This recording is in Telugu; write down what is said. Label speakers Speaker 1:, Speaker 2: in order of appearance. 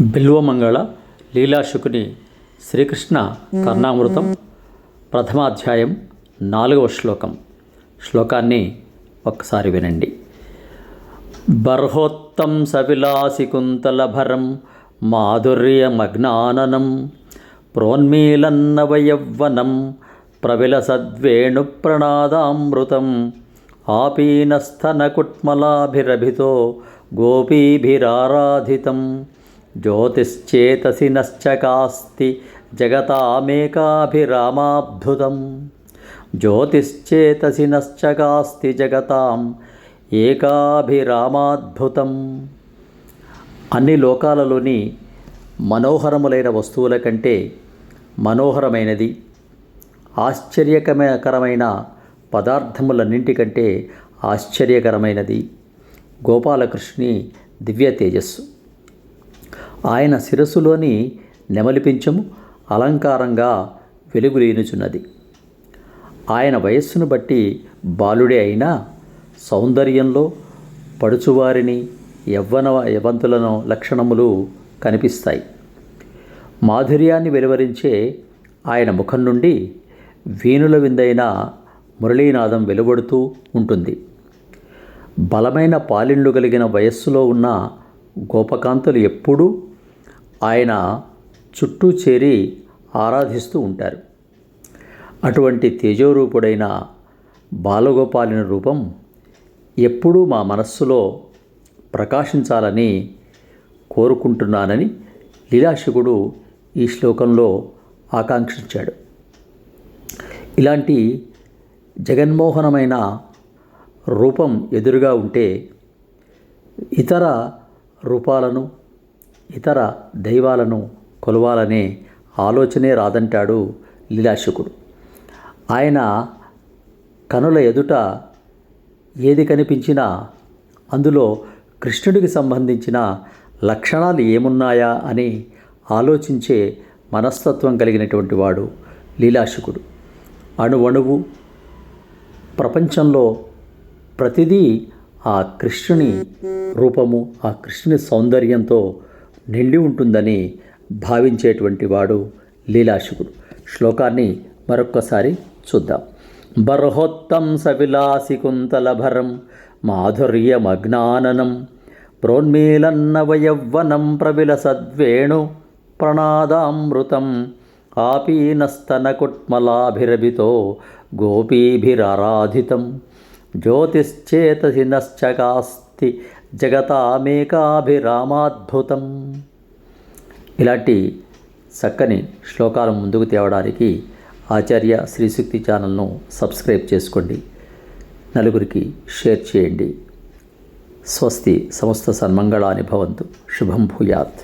Speaker 1: బిల్వమంగళ లీలాశుకుని శ్రీకృష్ణ కర్ణామృతం ప్రథమాధ్యాయం నాలుగవ శ్లోకం. శ్లోకాన్ని ఒక్కసారి వినండి. బర్హోత్తం సవిలాసికుంతలభరం మాధుర్యమగ్నాననం ప్రోన్మీలన్నవయవ్వనం ప్రవిలసద్వేణు ప్రణాదామృతం ఆపీనస్థనకుట్మలాభిరభితో గోపీభిరారాధితం జ్యోతిశ్చేతసి నశ్చకాస్తి జగతామేకాభిరామాబ్ధుతం జ్యోతిశ్చేతసి నశ్చకాస్తి జగతాం ఏకాభిరామాద్భుతం అన్ని లోకాలలోని మనోహరములైన వస్తువుల కంటే మనోహరమైనది ఆశ్చర్యకరమైన పదార్థములన్నింటికంటే ఆశ్చర్యకరమైనది గోపాలకృష్ణి దివ్య తేజస్సు ఆయన శిరస్సులోని నెమలిపించము అలంకారంగా వెలుగులేనుచున్నది. ఆయన వయస్సును బట్టి బాలుడే అయినా సౌందర్యంలో పడుచువారిని యవ్వన యవంతులను లక్షణములు కనిపిస్తాయి. మాధుర్యాన్ని వెలువరించే ఆయన ముఖం నుండి వీణుల విందైన మురళీనాదం వెలువడుతూ ఉంటుంది. బలమైన పాలిండ్లు కలిగిన వయస్సులో ఉన్న గోపకాంతులు ఎప్పుడూ ఆయన చుట్టూ చేరి ఆరాధిస్తూ ఉంటారు. అటువంటి తేజోరూపుడైన బాలగోపాలిన రూపం ఎప్పుడూ మా మనస్సులో ప్రకాశించాలని కోరుకుంటున్నానని లీలాశకుడు ఈ శ్లోకంలో ఆకాంక్షించాడు. ఇలాంటి జగన్మోహనమైన రూపం ఎదురుగా ఉంటే ఇతర రూపాలను ఇతర దైవాలను కొలవాలనే ఆలోచనే రాదంటాడు లీలాశకుడు. ఆయన కనుల ఎదుట ఏది కనిపించినా అందులో కృష్ణుడికి సంబంధించిన లక్షణాలు ఏమున్నాయా అని ఆలోచించే మనస్తత్వం కలిగినటువంటి వాడు లీలాశకుడు. అణువణువు ప్రపంచంలో ప్రతిదీ ఆ కృష్ణుని రూపము ఆ కృష్ణుని సౌందర్యంతో నిండి ఉంటుందని భావించేటువంటి వాడు లీలాశుకుడు. శ్లోకాన్ని మరొక్కసారి చూద్దాం. బర్హోత్తం సవిలాసికుంతలభరం మాధుర్యమజ్ఞాననం ప్రోన్మీలన్నవయవ్వనం ప్రవిలసద్వేణు ప్రణాదామృతం ఆపీనస్తనకుట్మలాభిరభితో గోపీభిరారాధితం జ్యోతిశ్చేతసినశ్చకాస్తి జగతామేకాభిరామాద్భుతం. ఇలాంటి చక్కని శ్లోకాలు ముందుకు తేవడానికి ఆచార్య శ్రీశక్తి ఛానల్ను సబ్స్క్రైబ్ చేసుకోండి. నలుగురికి షేర్ చేయండి. స్వస్తి సమస్త సన్మంగళాని భవంతు. శుభం భూయాత్.